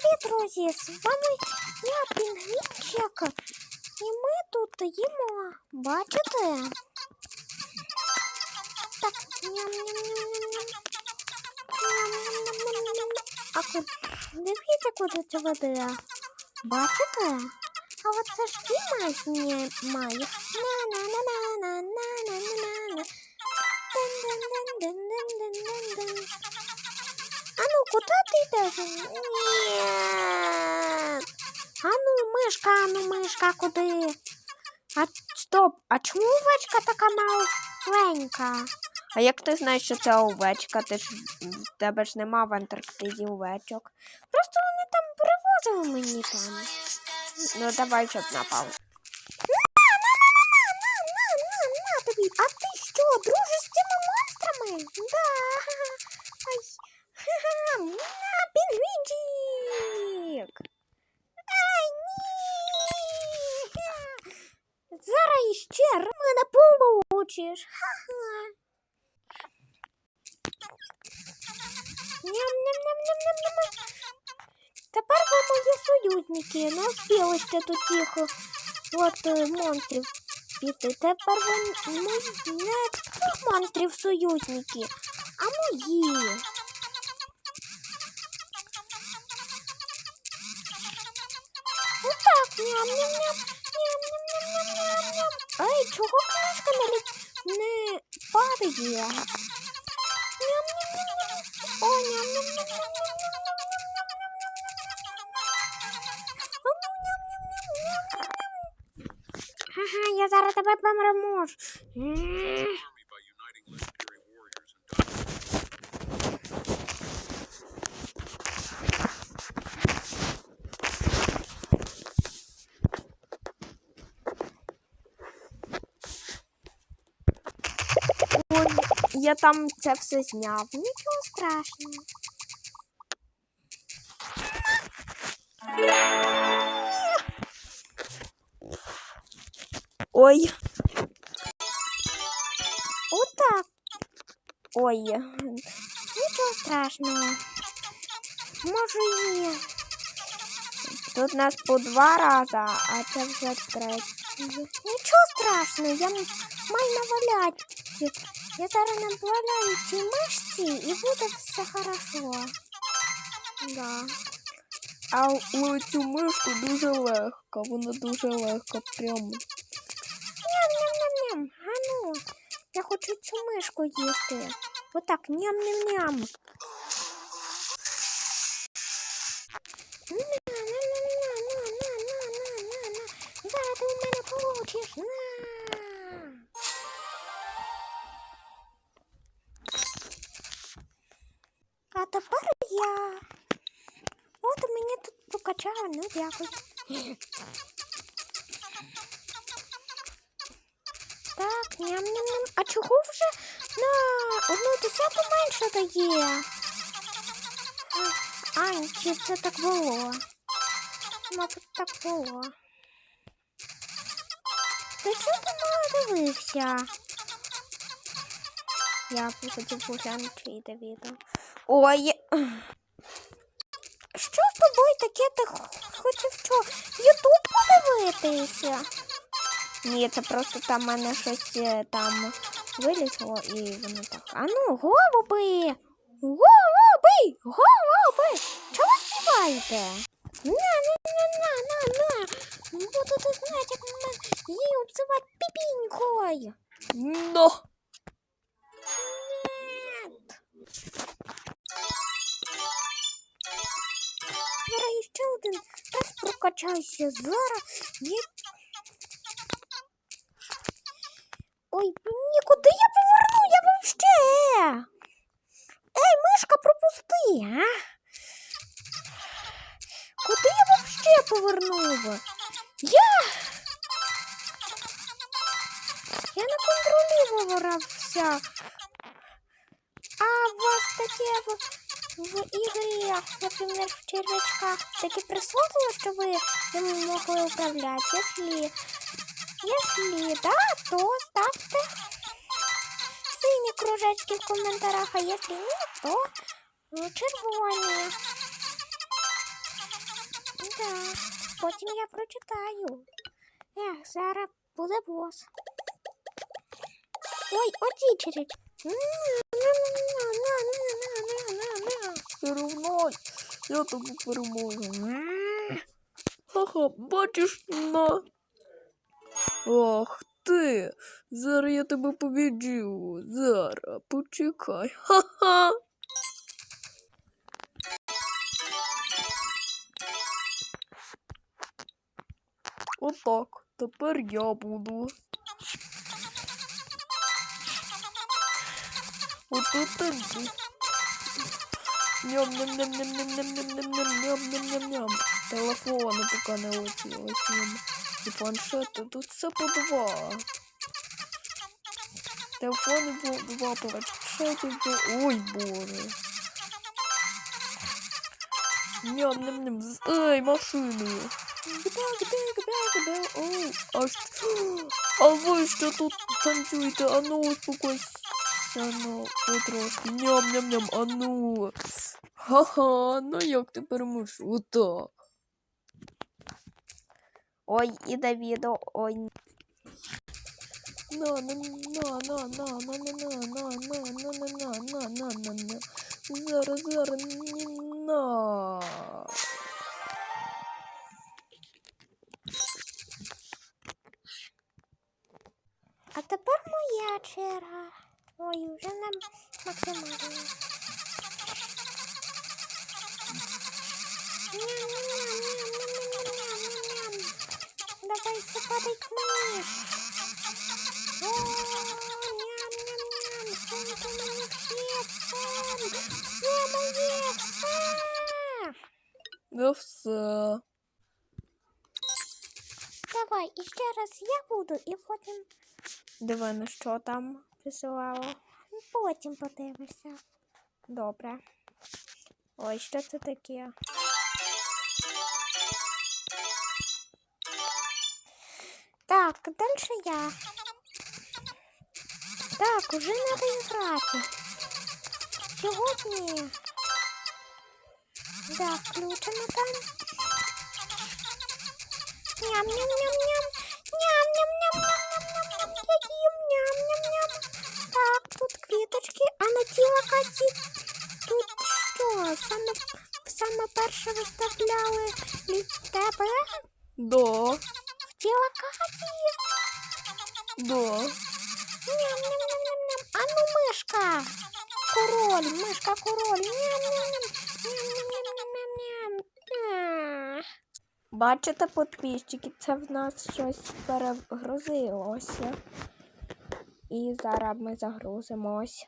Привіт, друзі! З вами я Пінгвінчик. І ми тут їмо. Бачите? Так. А куди? Дивіться, куди це веде. Бачите? А от це ж Діма знімає. На-на-на-на-на-на-на-на-на. А ну, куда ты идешь? Нет. А ну, мишка, а ну, мишка, куди? А стоп, а чому овечка така маленька? А як ти знаєш, що це овечка? Ти ж в тебе ж нема в Антарктиді овечок. Просто вони там привозили мені там. Ну давай, щоб на паузу. На-на-на-на-на-на тобі. А ти що, дружиш з цими монстрами? Да. Ай. Получиш. Ха-ха. Тепер ви мої союзники. Не успіли ще тут тихо от е, монстрів піти. Тепер ви мої не монстрів союзники, а мої. Отак, ням-ням-ням, ням-ням-ням-ням-ням. Ей, чого багато є. О, ням ням ням Ага, я зараз тебе переможу. Я там це все зняв. Нічого страшного. Ой, Отак. ой. Нічого страшного. Може і Тут нас по два рази, а це вже третє. нічого страшного, я маю наваляти. Я зараз наваляю ці мишці і буде все хорошо. Да. А у цю мишку дуже легко, вона дуже легко прямо. Ням-ням-ням-ням. А ну, я хочу цю мишку їсти. Отак, ням-ням-ням. Ну дякую. Так, ням-ням-ням. А чого вже на одну десяту менше дає? А, чи це так було? Мабуть, так було. Ти чого ти не дивився? Я хотів поглянути чи йде відео. Ой, Що з тобою таке ти х- хотів що? Ютуб подивитися? ні, це просто там в мене щось там вилізло і воно так. А ну, голуби! Голуби! Голуби! Чого співаєте? На, на, на, на, на, на. Будете знати, як мене її обзивати піпінькою. Но! Нет. Я ще один раз прокачаюся. Зараз Ні... Ой, нікуди я например, в червячках, таки прислугу, что вы им могли управлять. Если, если да, то ставьте синие кружочки в коментарях а если нет, то ну, червоні. Да, потім я прочитаю. Ех, зараз буде бос. Ой, оті червячки. Все я тобі переможу. Ха-ха, бачиш на. Ах ти. Зараз я тебе побіджу. Зараз, почекай. Ха-ха. Отак, тепер я буду. Ото тобі. Ням-ням-ням-ням-ням-ням-ням-ням-ням-ням-ням. Телефони поки не летіли сім. І планшети, тут все по два. Телефони по два, планшети по... Ой, боже. Ням-ням-ням. З- Ей, машини. Где, где, где, где? Ой, а що? А ви що тут танцюєте? А ну, успокойся. Ну, потрошки. Ням-ням-ням, а ну. Ха-ха, ну як ти переможеш? Отак. Ой, і Давідо, ой. На, на, на, на, на, на, на, на, на, на, на, на, на, на, на, на, на. Зараз, зараз, на. А тепер моя черга. Ой, вже нам максимально. Ням-ням-ням-ням-ням-ням-ням-ням. Давай западай к мені. О, ням-ням-ням. Сонце моє все, все Ну все. Давай, і ще раз я буду, і потім, Диви, ну що там присилало? потім подивишся. Добре. Ой, що це таке? Так, дальше я. Так, уже надо играть. Сьогодні. Да, включено там. Ням-ням-ням-ням. Ням-ням-ням-ням-ням-ням. Я їм ням-ням-ням. Так, тут квіточки, а на ті локації тут що? Саме, саме перше виставляли від Да, ті да. Ням-ням-ням-ням-ням. А ну, мишка. Король, мишка, король. Ням-ням-ням. Ням-ням-ням-ням-ням. Бачите, підписчики, це в нас щось перегрузилося. І зараз ми загрузимось.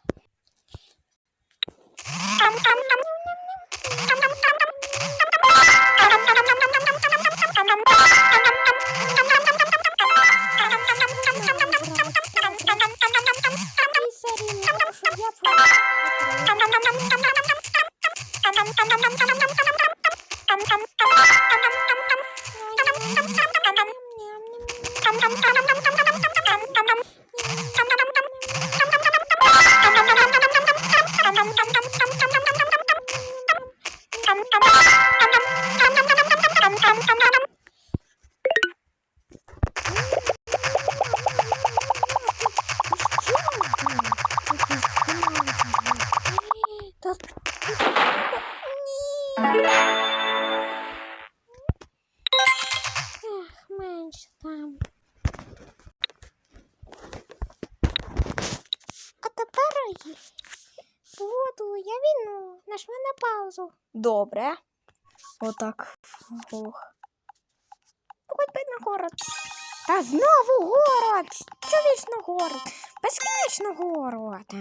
Й- буду я війну. Нажми на паузу. Добре. Отак. Ох. Хоч би на город. Та знову город! Що вічно город? Безкінечно город. А?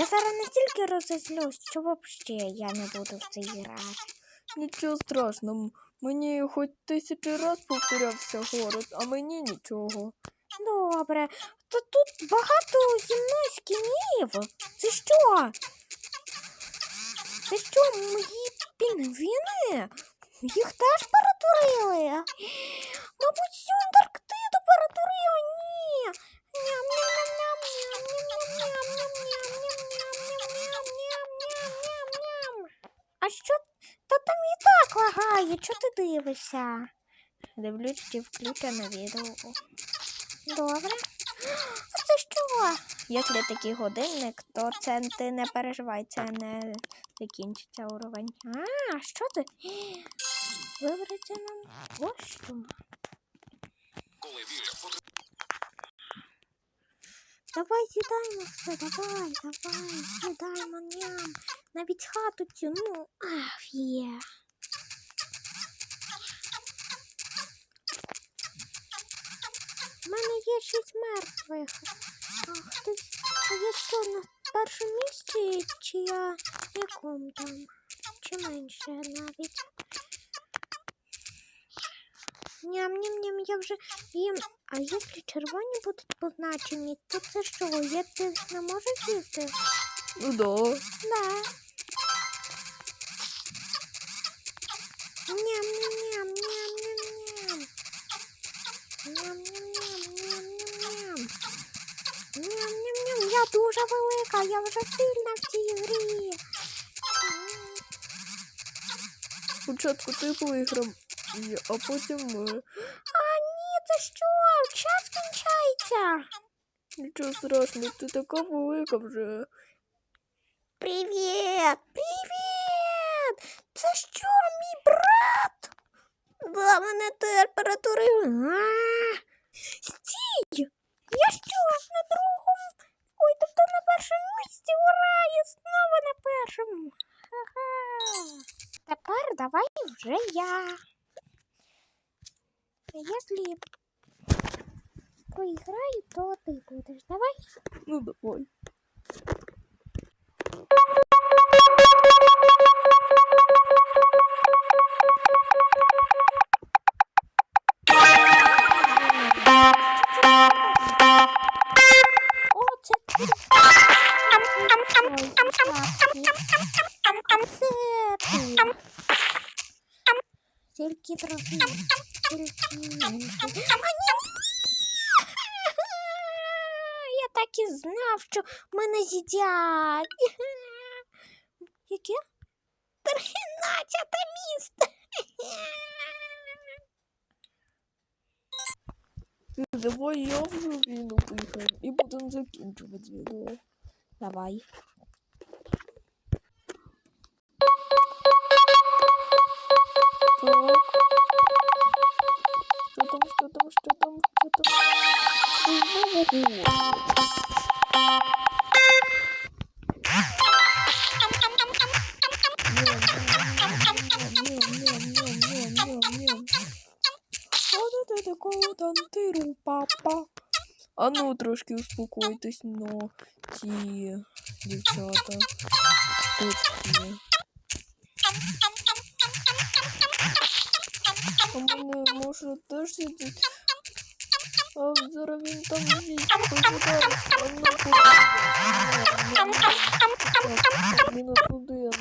Я зараз настільки розозлюсь, що взагалі я не буду в це грати. Нічого страшного. Мені хоч тисячі раз повторявся город, а мені нічого добре. Та тут багато земної мною скінів. Це що? Це що, мої пінгвіни? Їх теж перетворили? Мабуть, всю Антарктиду перетворили? Ні. А що? Та там і так лагає, що ти дивишся? Дивлюсь, чи включено відео. Добре. А це що? Якщо такий годинник, то це ти не переживай, це не закінчиться уровень. А, що це? Виберете нам біля Давай з'їдаємо все, давай, давай, з'їдаємо ням. Навіть хату цю, ну, ах, є. У мене є шість мертвих. Ах, ти, а я що, на першому місці, чи я якому там? Чи менше навіть? Ням-ням-ням, я вже їм. А якщо червоні будуть позначені, то це що? Я тих не можу з'їсти? Ну да. Да. Ням-ням-ням, ням-ням-ням. Ням-ням-ням, ням-ням-ням. Ням-ням-ням, я дуже велика, я вже сильна в цій грі. Спочатку ти виграв, а потім ми. А ні, це що? Час кінчається. Нічого страшного, ти така велика вже. Привіт! Привіт! Це що, мій брат? Да, мене температури. Стій! Я першому. Ха-ха. Тепер давай вже я. Якщо проіграю, то ти будеш. Давай. Ну давай. Тільки трохи. Я так і знав, що мене з'їдять. Яке? Тринадцяте місце. Давай я вже війну виграю і будемо закінчувати відео. Давай. папа. А ну трошки успокойтесь, но ті дівчата. Тут є. А мене може теж сидить. А зараз він там їсть, погуляється. А ну погуляється. Мінус один.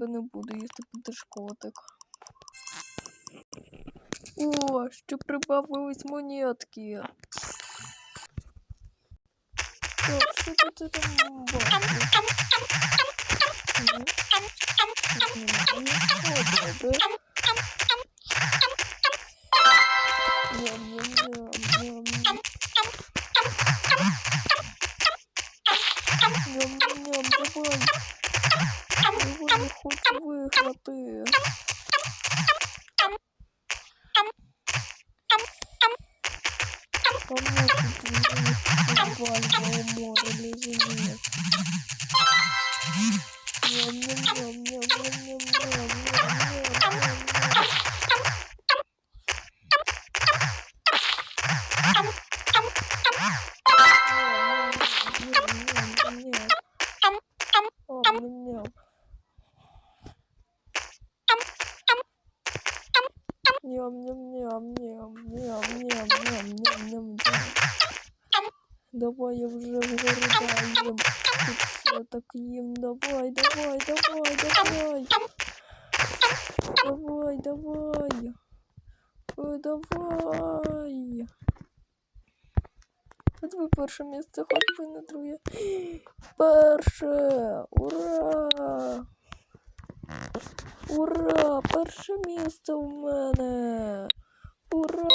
Тебе не буду їсти будеш котик. О, ще прибавились монетки. Так, що ти там бачиш? Мгм. Тут немає. О, добре. Давай, давай, давай, давай, давай. Ой, давай. Хоч би перше місце, хоч би не друге. Перше! Ура! Ура! Перше місце у мене! Ура!